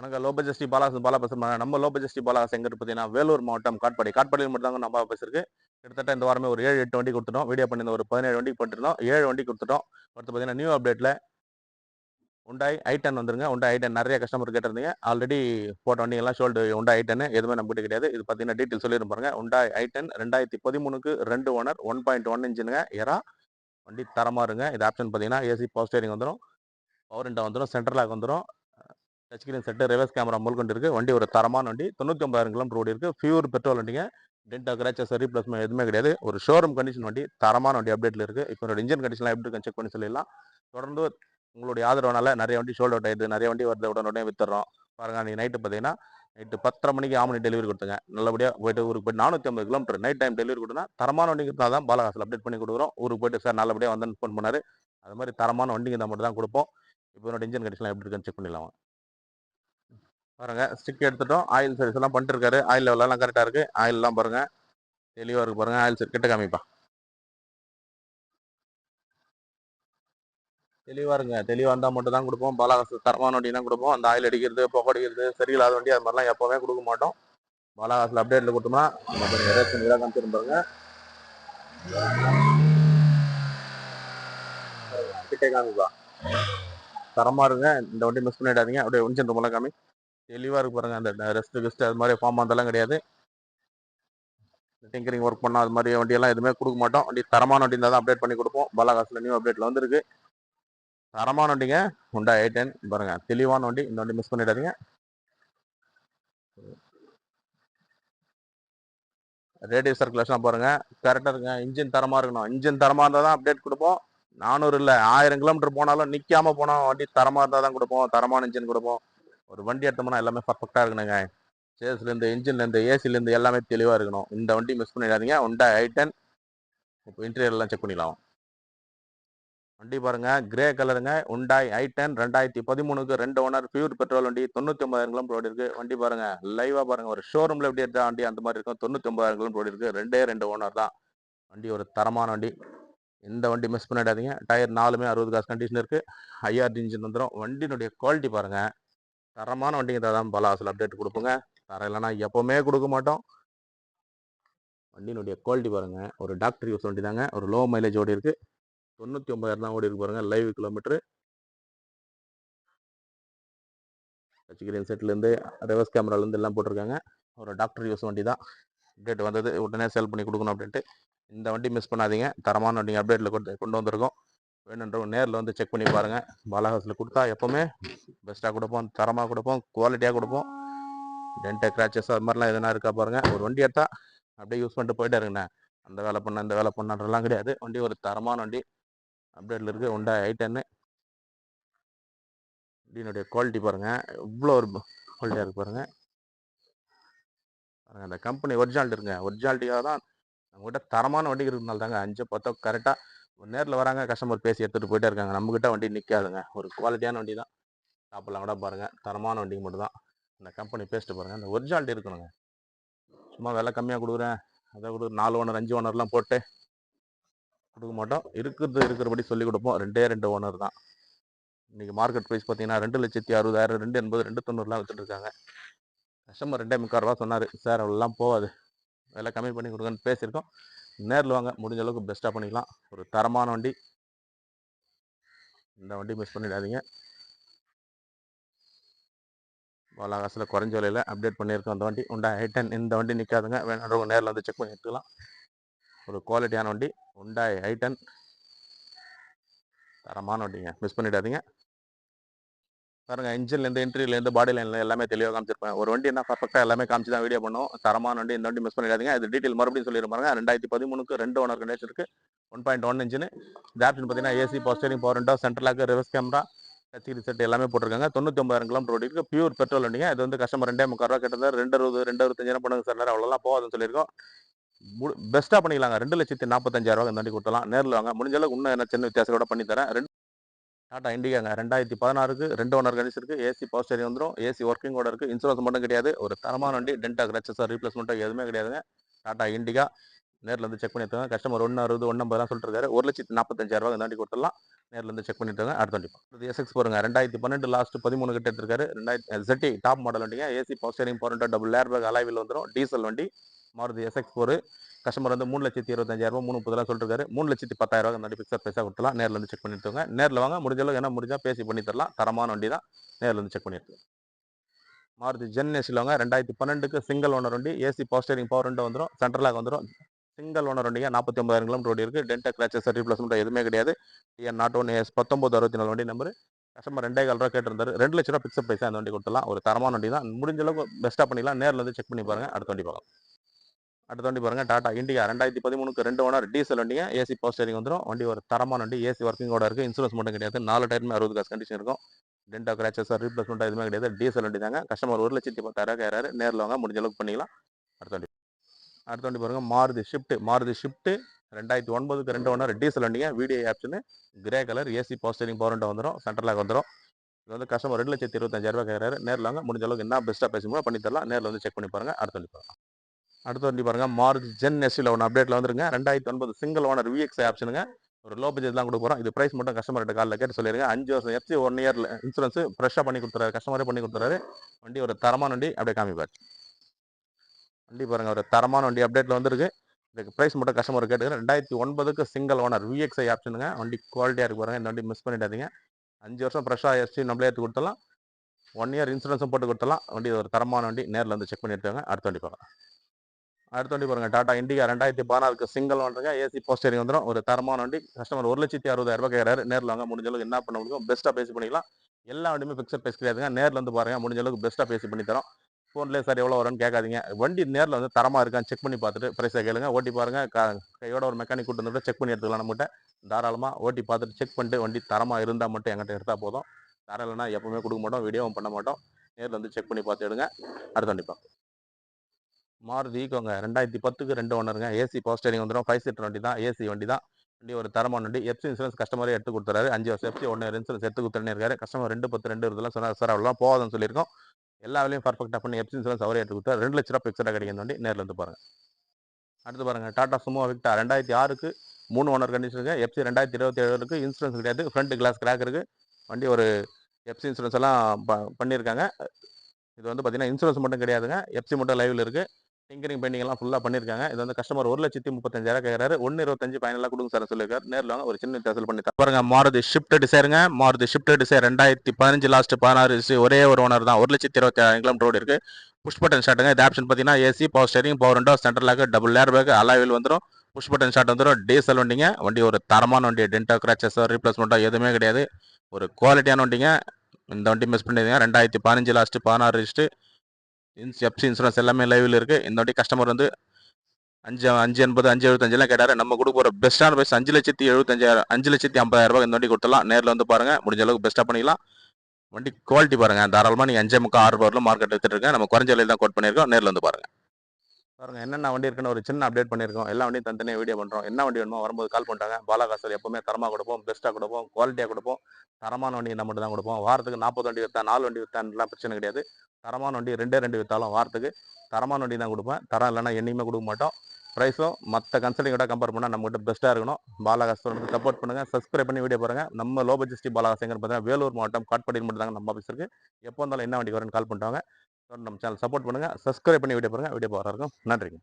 வணக்கம். லோ ஜஸ்டி ஸ்ரீ பாலாசன் பாலா பேசுகிறேன் நம்ம லோ பட்ஜெட் ஸ்ரீ எங்கே பார்த்தீங்கன்னா வேலூர் மாவட்டம் காட்பாடி. காட்பாடியில் மட்டும் தாங்க நம்ம பேசிருக்கு கிட்டத்தட்ட இந்த வாரமே ஒரு ஏழு எட்டு வண்டி கொடுத்துட்டோம். வீடியோ பண்ணி ஒரு பதினேழு வண்டி பண்ணிருந்தோம் ஏழு வண்டி கொடுத்துட்டோம். அடுத்து பார்த்தீங்கன்னா நியூ அப்டேட்டில் உண்டாய் ஐ டென் வந்துருங்க. உண்டாய் ஐ டென் நிறைய கஸ்டமர் கேட்டிருந்தீங்க. ஆல்ரெடி போட்ட வண்டிங்கெல்லாம் ஷோல்டு உண்டாய் ஐ டென் எதுவுமே நம்மகிட்ட கிடையாது. இது பார்த்தீங்கன்னா டீட்டெயில் சொல்லியிருந்து பாருங்க. உண்டாய் ஐ டென் ரெண்டாயிரத்தி பதிமூணுக்கு ரெண்டு ஓனர் ஒன் பாயிண்ட் ஒன் இன்ஜினுங்க எரா வண்டி தரமாக இருங்க. இது ஆப்ஷன் பார்த்தீங்கன்னா ஏசி பவர் ஸ்டேரிங் வந்துடும் பவர் இண்டா வந்துடும் சென்ட்ரலாக வந்துடும் டச் செட்டு ரிவர்ஸ் கேமரா முழுக்கொண்டு இருக்குது வண்டி ஒரு தரமான வண்டி. தொண்ணூற்றி ஒன்பதாயிரம் கிலோமீட்டர் ஓடி இருக்குது ஃபியூர் பெட்ரோல் வண்டிங்க. டென்டா கிராச்சஸ் ரீப்ளேஸ்மெண்ட் எதுவுமே கிடையாது. ஒரு ஷோரூம் கண்டிஷன் வண்டி. தரமான வண்டி அப்டேட்டில் இருக்குது இப்போ என்னோட இன்ஜின் கண்டிஷன்லாம் எப்படி இருக்குன்னு செக் பண்ணி சொல்லிடலாம். தொடர்ந்து உங்களுடைய ஆதரவுனால நிறைய வண்டி ஷோல்ட் அவுட் ஆகிடுது நிறைய வண்டி வருது. உடனே வித்துறோம் பாருங்க நீங்கள் நைட்டு பார்த்தீங்கன்னா நைட்டு பத்தரை மணிக்கு ஆமணி டெலிவரி கொடுத்துங்க. நல்லபடியாக போயிட்டு ஊருக்கு போய்ட்டு நானூற்றி ஐம்பது கிலோமீட்டர். நைட் டைம் டெலிவரி கொடுத்தா தரமான வண்டிக்கு இருந்தால் தான் பாலகாசில் அப்டேட் பண்ணி கொடுக்குறோம். ஊருக்கு போயிட்டு சார் நல்லபடியாக வந்து ஃபோன் பண்ணார். அது மாதிரி தரமான வண்டிங்க தான் மட்டும் தான் கொடுப்போம். இப்போ என்னோட இன்ஜின் கண்டிஷன்லாம் எப்படி இருக்குன்னு செக் பண்ணிடலாம்? பாருங்க ஸ்டிக் எடுத்துட்டோம். ஆயில் சர்வீஸ் எல்லாம் பண்ணிட்டு இருக்காரு. ஆயில் லெவல் எல்லாம் கரெக்டாக இருக்கு. ஆயில் எல்லாம் பாருங்க. தெளிவாக இருக்கு பாருங்க. ஆயில் சர்வீஸ் கிட்ட காமிப்பா. தெளிவாக இருங்க. தெளிவாக இருந்தால் மட்டும் தான் கொடுப்போம். பாலாகாசு தரமான வண்டி தான் கொடுப்போம். அந்த ஆயில் அடிக்கிறது புகை அடிக்கிறது சரியில்லாத வண்டி அது மாதிரிலாம் எப்போவுமே கொடுக்க மாட்டோம். பாலாகாசில் அப்டேட்டில் கொடுத்தோம்னா நம்ம பாருங்க ரேஷன் இதாக பாருங்க. கிட்டே காமிப்பா. தரமாக இருங்க. இந்த வண்டி மிஸ் பண்ணிடாதீங்க. அப்படியே இன்ஜின் ரொம்பலாம் காமி. தெளிவாக இருக்கு பாருங்கள் அந்த ரெஸ்ட் கெஸ்ட் அது மாதிரி ஃபார்ம் அதெல்லாம் கிடையாது. டிங்கரிங் ஒர்க் பண்ணால் அது மாதிரி வண்டியெல்லாம் எதுவுமே கொடுக்க மாட்டோம். வண்டி தரமான வண்டி இருந்தால் தான் அப்டேட் பண்ணி கொடுப்போம். பாலாகாசில் நியூ அப்டேட்டில் வந்திருக்கு. தரமான வண்டிங்க ஹுண்டா எயிட் டென் பாருங்கள் தெளிவான வண்டி. இந்த வண்டி மிஸ் பண்ணிடாதீங்க. ரேடியோ சர்க்குலேஷன் பாருங்கள் கரெக்டாக இருக்குங்க. இன்ஜின் தரமாக இருக்கணும். இன்ஜின் தரமாக இருந்தால் தான் அப்டேட் கொடுப்போம். நானூறு இல்லை ஆயிரம் கிலோமீட்டர் போனாலும் நிற்காம போனால் வண்டி தரமாக இருந்தால் தான் கொடுப்போம். தரமான இன்ஜின் கொடுப்போம். ஒரு வண்டி எடுத்தோம்னா எல்லாமே பர்ஃபெக்டாக இருக்கணுங்க. சேஸ்லேருந்து இன்ஜின்லேருந்து ஏசிலேருந்து எல்லாமே தெளிவாக இருக்கணும். இந்த வண்டி மிஸ் பண்ணிடாதீங்க. உண்டா ஐ டென் இப்போ இன்டீரியர்லாம் செக் பண்ணிடலாம். வண்டி பாருங்க. கிரே கலருங்க உண்டாய் ஐ டென் ரெண்டாயிரத்தி பதிமூணுக்கு ரெண்டு ஓனர் பியூர் பெட்ரோல் வண்டி தொண்ணூற்றி ஒன்பதாயிரம் கிலோமீட்டர் ஓடி இருக்கு. வண்டி பாருங்க. லைவா பாருங்க. ஒரு ஷோரூம்ல எப்படி எடுத்தா வண்டி அந்த மாதிரி இருக்கும். தொண்ணூற்றி ஒன்பதாயிரம் கிலோமீட்டர் ஓடி இருக்கு. ரெண்டே ரெண்டு ஓனர் தான். வண்டி ஒரு தரமான வண்டி. இந்த வண்டி மிஸ் பண்ணிடாதீங்க. டயர் நாலுமே அறுபது காசு கண்டிஷன் இருக்கு. ஐஆர்டி இன்ஜின் வந்துடும் வண்டியினுடைய குவாலிட்டி பாருங்க. தரமான வண்டிங்க தான் பலாசில் அப்டேட் கொடுப்போங்க. தர இல்லைன்னா எப்போவுமே கொடுக்க மாட்டோம். வண்டியினுடைய குவாலிட்டி பாருங்க. ஒரு டாக்டர் யூஸ் வண்டி தாங்க ஒரு லோ மைலேஜ் ஓடி இருக்குது தொண்ணூற்றி ஒம்பதாயிரம் தான் ஓடி இருக்கு பாருங்கள் லைவ் கிலோமீட்ரு டச் கிரீன் செட்லேருந்து ரிவர்ஸ் கேமராலேருந்து எல்லாம் போட்டிருக்காங்க. ஒரு டாக்டர் யூஸ் வண்டி தான் அப்டேட் வந்தது. உடனே சேல் பண்ணி கொடுக்கணும் அப்படின்ட்டு. இந்த வண்டி மிஸ் பண்ணாதீங்க. தரமான வண்டிங்க அப்டேட்டில் கொண்டு கொண்டு வந்திருக்கோம். வேணுன்றவங்க நேரில் வந்து செக் பண்ணி பாருங்கள் பாலாஹாஸில் கொடுத்தா எப்போவுமே பெஸ்ட்டாக கொடுப்போம் தரமாக கொடுப்போம் குவாலிட்டியாக கொடுப்போம். டென்ட்டு கிராச்சஸ் அது மாதிரிலாம் எதனா இருக்கா பாருங்கள் ஒரு வண்டி எடுத்தா அப்படியே யூஸ் பண்ணிட்டு போயிட்டே இருங்கண்ணே. அந்த வேலை பண்ண இந்த வேலை பண்ணன்றலாம் கிடையாது. வண்டி ஒரு தரமான வண்டி. அப்டேட்டில் இருக்குது உண்டா ஐ டென்னு வண்டியினுடைய குவாலிட்டி பாருங்கள் இவ்வளோ ஒரு குவாலிட்டியாக இருக்குது பாருங்கள் பாருங்கள் அந்த கம்பெனி ஒரிஜினாலிட்டி இருங்க. ஒரிஜினாலிட்டியாக தான் நம்மகிட்ட தரமான வண்டி இருக்கிறதுனால தாங்க அஞ்சு பத்தோ கரெக்டாக நேரில் வராங்க கஸ்டமர் பேசி எடுத்துகிட்டு போயிட்டே இருக்காங்க. நம்மக்கிட்ட வண்டி நிற்காதுங்க ஒரு குவாலிட்டியான வண்டி தான் சாப்பிட்லாம் கூட பாருங்கள் தரமான வண்டிக்கு மட்டும்தான். இந்த கம்பெனி பேசிட்டு பாருங்கள் இந்த ஒரிஜினாலிட்டி இருக்கணுங்க. சும்மா விலை கம்மியாக கொடுக்குறேன். அதை கொடுக்குற நாலு ஓனர் அஞ்சு ஓனர்லாம் போட்டு கொடுக்க மாட்டோம். இருக்கிறது இருக்கிறபடி சொல்லி கொடுப்போம். ரெண்டே ரெண்டு ஓனர் தான். இன்றைக்கி மார்க்கெட் ப்ரைஸ் பார்த்தீங்கன்னா ரெண்டு லட்சத்தி அறுபதாயிரம் ரெண்டு எண்பது ரெண்டு தொண்ணூறுலாம் வித்துட்டு கஸ்டமர் ரெண்டே முக்கால் ரூபா சொன்னார். சார் அவ்வளோலாம் போகாது. விலை கம்மி பண்ணி கொடுங்கன்னு பேசியிருக்கோம். நேரில் வாங்க. முடிஞ்ச அளவுக்கு பெஸ்ட்டாக பண்ணிக்கலாம். ஒரு தரமான வண்டி. இந்த வண்டி மிஸ் பண்ணிடாதீங்க. பாலாகாசில் குறைஞ்ச விலையில் அப்டேட் பண்ணியிருக்கோம் அந்த வண்டி. உண்டா ஐட்டன் இந்த வண்டி நிற்காதுங்க வேணுன்றவங்க நேரில் வந்து செக் பண்ணி எடுத்துக்கலாம். ஒரு குவாலிட்டியான வண்டி. உண்டாய் ஐட்டன் தரமான வண்டிங்க. மிஸ் பண்ணிடாதீங்க. பாருங்க இன்ஜின்லேருந்து இன்டர்வியூலேருந்து பாடி லைனில் எல்லாமே தெளிவாக காமிச்சிருப்பேன் ஒரு வண்டி என்ன பர்ஃபெக்டாக எல்லாமே காமிச்சு தான் வீடியோ பண்ணோம். தரமான வண்டி இந்த வண்டி மிஸ் பண்ணிடாதீங்க. இது டீட்டெயில் மறுபடியும் சொல்லியிருப்பாங்க ரெண்டாயிரத்தி பதிமூணுக்கு ரெண்டு ஓனர் கண்டிஷன் இருக்குது ஒன் பாயிண்ட் ஒன் இன்ஜின் இந்த ஆப்ஷன் பார்த்தீங்கன்னா AC power steering power window சென்ட்ரலாக reverse camera HD set எல்லாமே போட்டிருக்காங்க. தொண்ணூற்றி ஒன்பதாயிரம் கிலோமீட்டர் ஓடி இருக்கு பியூர் பெட்ரோல் வண்டிங்க. இது வந்து கஸ்டமர் ரெண்டே முக்கால் ரூபா ரெண்டு அறுபது ரெண்டு அறுபத்தஞ்சாயிரம் பண்ணுங்க சார் அவ்வளோலாம் போகாதுன்னு சொல்லியிருக்கோம். பெஸ்ட்டாக பண்ணிக்கலாங்க. ரெண்டு லட்சத்தி நாற்பத்தஞ்சாயிரம் ரூபா இந்த வண்டி கொடுத்தலாம் நேரில் வாங்க. முடிஞ்ச அளவுக்கு இன்னும் என்ன சின்ன வித்தியாசம் கூட பண்ணி தரேன் ரெண்டு டாடா இண்டிகாங்க. ரெண்டாயிரத்தி பதினாறுக்கு ரெண்டு ஓனர் கண்டிஷன் இருக்கு ஏசி பவர் ஸ்டேரிங் வந்துடும் ஏசி ஒர்க்கிங்கோட இருக்குது இன்சூரன்ஸ் மட்டும் கிடையாது. ஒரு தரமான வண்டி. டென்டா கிரச்சஸாக ரீப்ளேஸ்மெண்ட்டாக எதுவுமே கிடையாதுங்க. டாடா இண்டிகா. நேரில் வந்து செக் பண்ணிட்டு கஸ்டமர் ஒன்று அறுபது ஒன்று ஐம்பதுலாம் சொல்லிட்டு ஒரு லட்சத்தி நாற்பத்தஞ்சாயிரம் ரூபா இந்த வண்டி கொடுத்துடலாம். நேரில் வந்து செக் பண்ணிட்டு அடுத்த வண்டி இது எஸ்எக்ஸ் பாருங்க. ரெண்டாயிரத்தி பன்னெண்டு லாஸ்ட் பதிமூணு கிட்ட எடுத்திருக்காரு. ரெண்டாயிரத்தி ஜெட்டி டாப் மாடல் வண்டிங்க. AC power steering power double air bag alloy wheel வந்துடும் டீசல் வண்டி. மாருதி எஸ்எக்ஸ் ஒரு கஸ்டமர் வந்து மூணு லட்சத்தி இருபத்தஞ்சாயிரம் மூணு முப்பதுலாம் சொல்லிருக்காரு. மூணு லட்சத்தி பத்தாயிரம் ரூபாய் அந்த பிக்சர் பைசா கொடுத்தலாம் நேரில் வந்து செக் பண்ணிட்டு நேரில் வாங்க முடிஞ்ச அளவுக்கு என்ன முடிஞ்சால் பேசி பண்ணி தரலாம். தரமான வண்டி தான். நேரில் வந்து செக் பண்ணிட்டு மாருதி ஜென் ஏசியில் வாங்க ரெண்டாயிரத்தி பன்னெண்டுக்கு சிங்கிள் ஓனர் வண்டி ஏசி பவர் ஸ்டேரிங் பவர் ரெண்டு வந்துடும் சென்ட்ரலாக வந்துடும் சிங்கிள் ஓனர் வண்டிங்க நாற்பத்தி ஒன்பதாயிரம் கிலோமீட்டர் ஓடி இருக்குது டென்டா கிராச்சஸ் ரீப்ளேஸ்மெண்ட் எதுவுமே கிடையாது. டிஎன் நாட் ஒன் எஸ் பத்தொம்பது அறுபத்தி நாலு வண்டி நம்பர் கஸ்டமர் ரெண்டே கால் ரூபா கேட்டிருந்தாரு. ரெண்டு லட்ச ரூபா பிக்ஸப் பைசா அந்த வண்டி கொடுத்துலாம் ஒரு தரமான வண்டி தான் முடிஞ்ச அளவுக்கு பெஸ்ட்டாக பண்ணிக்கலாம் நேரில் வந்து செக் பண்ணி பாருங்க. அடுத்த வண்டி பார்க்கலாம். அடுத்த வண்டி பாருங்கள் டாடா இண்டிகா ரெண்டாயிரத்தி பதிமூணுக்கு ரெண்டு ஓனர் டீசல் வண்டிங்க. ஏசி பவர் ஸ்டேரிங் வந்துடும் வண்டி ஒரு தரமான வண்டி ஏசி ஒர்க்கிங்கோட இருக்குது இன்சூரன்ஸ் மட்டும் கிடையாது. நாலு டயருமே அறுபது காசு கண்டிஷன் இருக்கும். டென்டா கிராச்சஸ் ரீப்ளேஸ்மெண்ட் எதுவுமே கிடையாது. டீசல் வண்டி தாங்க. கஸ்டமர் ஒரு லட்சத்தி பத்தாயிரம் கேறாரு நேரில் வாங்க முடிஞ்ச அளவுக்கு பண்ணிக்கலாம். அடுத்த வண்டி. அடுத்த வண்டி பாருங்க மாருதி ஷிஃப்ட் மாருதி ஷிஃப்ட் ரெண்டாயிரத்தி ஒன்பதுக்கு ரெண்டு ஓனர் டீசல் வண்டிங்க. Video option grey colour AC power steering power வந்துடும் சென்ட்ரலாக வந்துடும் இது வந்து கஸ்டமர் ரெண்டு லட்சத்தி இருபத்தஞ்சாயிரரூபா கேட்கறாரு நேரில் வாங்க முடிஞ்ச அளவுக்கு என்ன பெஸ்ட்டாக பேசுமோ பண்ணி தரலாம். நேரில் வந்து செக் பண்ணி பாருங்க. அடுத்த வண்டி பாருங்கள் அடுத்த வண்டி பாருங்க மாருதி ஜென் எஸ்யூல ஒன்று அப்டேட்டில் வந்துருங்க. ரெண்டாயிரத்தி ஒன்பது சிங்கிள் ஓனர் விஎக்ஸ் ஆப்ஷனுங்க ஒரு லோ பட்ஜெட் தான் கொடுக்க போகிறோம் இது பிரைஸ் மட்டும் கஸ்டமர்கிட்ட காலில் கேட்டு சொல்லிருங்க. அஞ்சு வருஷம் எஃப்சி ஒன் இயர்ல இன்சூரன்ஸ் ஃப்ரெஷ்ஷாக பண்ணி கொடுத்துறாரு. கஸ்டமரே பண்ணி கொடுத்துறாரு. வண்டி ஒரு தரமான வண்டி அப்படியே காமிப்பார் வண்டி பாருங்க ஒரு தரமான வண்டி அப்டேட்டில் வந்துருக்கு. இதுக்கு ப்ரைஸ் மட்டும் கஸ்டமர் கேட்டுக்கிறேன் ரெண்டாயிரத்தி ஒன்பதுக்கு சிங்கிள் ஓனர் விஎக்ஸ்ஐ ஆப்ஷனுங்க வண்டி குவாலிட்டியாக இருக்கு பாருங்க. இந்த வண்டி மிஸ் பண்ணிடாதீங்க. அஞ்சு வருஷம் ஃப்ரெஷ்ஷாக எஃப்சி நம்மளே எடுத்து கொடுத்தலாம் ஒன் இயர் இன்சூரன்ஸும் போட்டு கொடுத்தலாம் வண்டி ஒரு தரமான வண்டி நேரில் வந்து செக் பண்ணிட்டு அடுத்த வண்டி பார்க்கலாம். அடுத்த வண்டி பாருங்க. டாடா இண்டிகா ரெண்டாயிரத்தி பதினாறுக்கு சிங்கிள் வந்துருங்க ஏசி போஸ்டரிங் வந்துடும் ஒரு தரமான வண்டி. கஸ்டமர் ஒரு லட்சத்தி அறுபதாயிரம் ரூபாய் கேட்கறாரு நேரில் வாங்க. முடிஞ்ச அளவுக்கு என்ன பண்ண முடியும் பெஸ்ட்டாக பேசி பண்ணிக்கலாம். எல்லா வண்டியுமே ஃபிக்ஸட் பேஸ் கிடையாதுங்க. நேரில் வந்து பாருங்க. முடிஞ்ச அளவுக்கு பெஸ்ட்டாக பேசி பண்ணி தரோம். ஃபோன்லேயே சார் எவ்வளோ வரும்னு கேட்காதீங்க. வண்டி நேரில் வந்து தரமாக இருக்கான்னு செக் பண்ணி பார்த்துட்டு ப்ரைஸை கேளுங்க. ஓட்டி பாருங்க. க- கையோட ஒரு மெக்கானிக் கூட்டு வந்துட்டு செக் பண்ணி எடுத்துக்கலாம் நம்மகிட்ட. தாராளமாக ஓட்டி பார்த்துட்டு செக் பண்ணிட்டு வண்டி தரமாக இருந்தால் மட்டும் எங்கிட்ட எடுத்தால் போதும். தரம் இல்லைன்னா எப்பவுமே கொடுக்க மாட்டோம். வீடியோவும் பண்ண மாட்டோம். நேரில் வந்து செக் பண்ணி பார்த்து எடுங்க. அடுத்த வண்டி பார்க்கலாம் மாருதி ஈக்கோங்க ரெண்டாயிரத்தி பத்துக்கு ரெண்டு ஒன்றுங்க ஏசி போஸ்டரிங் வந்துடும் ஃபைவ் சீட்டர் வண்டி தான் ஏசி வண்டி தான் வண்டி ஒரு தரமான வண்டி. எஃப்சி இன்சூரன்ஸ் கஸ்டமரே எடுத்து கொடுத்துறாரு. அஞ்சு வருஷம் எஃப்சி ஒன்று இன்சூரன்ஸ் எடுத்து கொடுத்துருன்னு இருக்காரு. கஸ்டமர் ரெண்டு பத்து ரெண்டு இருந்தெல்லாம் சொன்னார். சார் அவ்வளோ போகாதுன்னு சொல்லியிருக்கோம். எல்லா வேலையும் பர்ஃபெக்டாக பண்ணி எஃப்சி இன்சூரன்ஸ் அவரே எடுத்து கொடுத்தாரு. ரெண்டு லட்ச ரூபா ஃபிக்ஸடாக கிடைக்கும் வண்டி நேரில் வந்து பாருங்க. அடுத்து பாருங்க. டாடா சுமோ விக்டா ரெண்டாயிரத்தி ஆறுக்கு மூணு ஓனர் கண்டிஷனுக்கு எஃப்சி ரெண்டாயிரத்தி இருபத்தி ஏழுக்கு இன்சூரன்ஸ் கிடையாது. ஃப்ரண்ட் கிளாஸ் கிராக் இருக்குது வண்டி ஒரு எஃப்சி இன்சூரன்ஸ் எல்லாம் ப- பண்ணியிருக்காங்க. இது வந்து பார்த்தீங்கன்னா இன்சூரன்ஸ் மட்டும் கிடையாதுங்க. எஃப்சி மட்டும் லைவில் இருக்குது டிங்கரிங் பெயிண்டிங்லாம் ஃபுல்லாக பண்ணியிருக்காங்க இது வந்து கஸ்டமர் ஒரு லட்சத்தி முப்பத்தஞ்சாயிரம் கேட்கறாரு ஒன்று இருபத்தஞ்சு ஃபைனலாக கொடுங்க சார் சொல்லியிருக்காரு நேரில் வாங்க ஒரு சின்ன வித்தியாசம் பண்ணி தரேன். பாருங்க மாருதி ஷிஃப்ட் டிசைருங்க மாருதி ஷிஃப்ட் டிசைர் ரெண்டாயிரத்தி பதினஞ்சு லாஸ்ட் பதினாறு சி- ஒரே ஒரு ஓனர் தான். ஒரு லட்சத்தி இருபத்தி ஆயிரம் கிலோமீட்டர் ரோடு இருக்கு புஷ் பட்டன் ஸ்டார்ட்டுங்க இது ஆப்ஷன் பார்த்தீங்கன்னா AC power steering power window centre lock double air bag alloy wheel வந்துடும் புஷ் பட்டன் ஸ்டார்ட் வந்துடும் டீசல் வண்டிங்க. வண்டி ஒரு தரமான வண்டி. டென்டோ கிராச்சஸ் ரீப்ளேஸ்மெண்ட்டோ எதுவுமே கிடையாது. ஒரு குவாலிட்டியான வண்டிங்க. இந்த வண்டி மிஸ் பண்ணிடுங்க ரெண்டாயிரத்தி பதினஞ்சு லாஸ்ட்டு பதினாறு லிஸ்ட்டு இன்ஸ் எப்சி இன்சூரன்ஸ் எல்லாமே லைவில் இருக்குது இந்த வாட்டி கஸ்டமர் வந்து அஞ்சு அஞ்சு எண்பது அஞ்சு எழுபத்தஞ்செல்லாம் கேட்டார். நம்ம கொடுக்க போகிற பெஸ்ட்டான பிரைஸ் அஞ்சு லட்சத்தி எழுபத்தஞ்சாயிரம் அஞ்சு லட்சத்தி ஐம்பதாயிரம் ரூபாய் இந்த வண்டி கொடுத்துலாம் நேரில் வந்து பாருங்க முடிஞ்ச அளவுக்கு பெஸ்ட்டாக பண்ணிக்கலாம். வண்டி குவாலிட்டி பாருங்க. தாராளமாக நீங்கள் அஞ்சே முக்கால் ஆறு ரூபாயில் மார்க்கெட் எடுத்துகிட்டு இருக்கேன் நம்ம குறைஞ்ச விலையில் தான் கோட் பண்ணியிருக்கோம். நேரில் வந்து பாருங்க. பாருங்கள் என்னென்ன வண்டி இருக்குன்னு ஒரு சின்ன அப்டேட் பண்ணியிருக்கோம். எல்லா வண்டியும் தனித்தனியாக வீடியோ பண்ணுறோம் என்ன வண்டி வேணுமோ வரும்போது கால் பண்ணிட்டாங்க. பாலாகாசர் எப்பவுமே தரமாக கொடுப்போம் பெஸ்ட்டாக கொடுப்போம் குவாலிட்டியாக கொடுப்போம். தரமான வண்டி நம்ம தான் கொடுப்போம். வாரத்துக்கு நாற்பது வண்டி விற்றா நாலு வண்டி விற்றான்லாம் பிரச்சனை கிடையாது. தரமான வண்டி ரெண்டே ரெண்டு விற்றாலும் வாரத்துக்கு தரமான வண்டி தான் கொடுப்பேன். தரம் இல்லைன்னா என்னைக்குமே கொடுக்க மாட்டோம். ப்ரைஸும் மற்ற கன்சல்டிங்கோட கம்பேர் பண்ணால் நம்மகிட்ட பெஸ்ட்டாக இருக்கணும். பாலாகாசர் சப்போர்ட் பண்ணுங்கள் சப்ஸ்கிரைப் பண்ணி வீடியோ பாருங்கள் நம்ம லோ பட்ஜெட் பாலாகாசங்கர் பார்த்தீங்கன்னா வேலூர் மாவட்டம் காட்பாடியில் மட்டும் தாங்க நம்ம ஆஃபீஸ் இருக்கு. எப்போ இருந்தாலும் என்ன வண்டி வரேன்னு கால் பண்ணுவாங்க நம்ம சேனல் சப்போர்ட் பண்ணுங்கள் சப்ஸ்கிரைப் பண்ணி வீடியோ பாருங்கள் வீடியோ பாருங்க நன்றிங்க.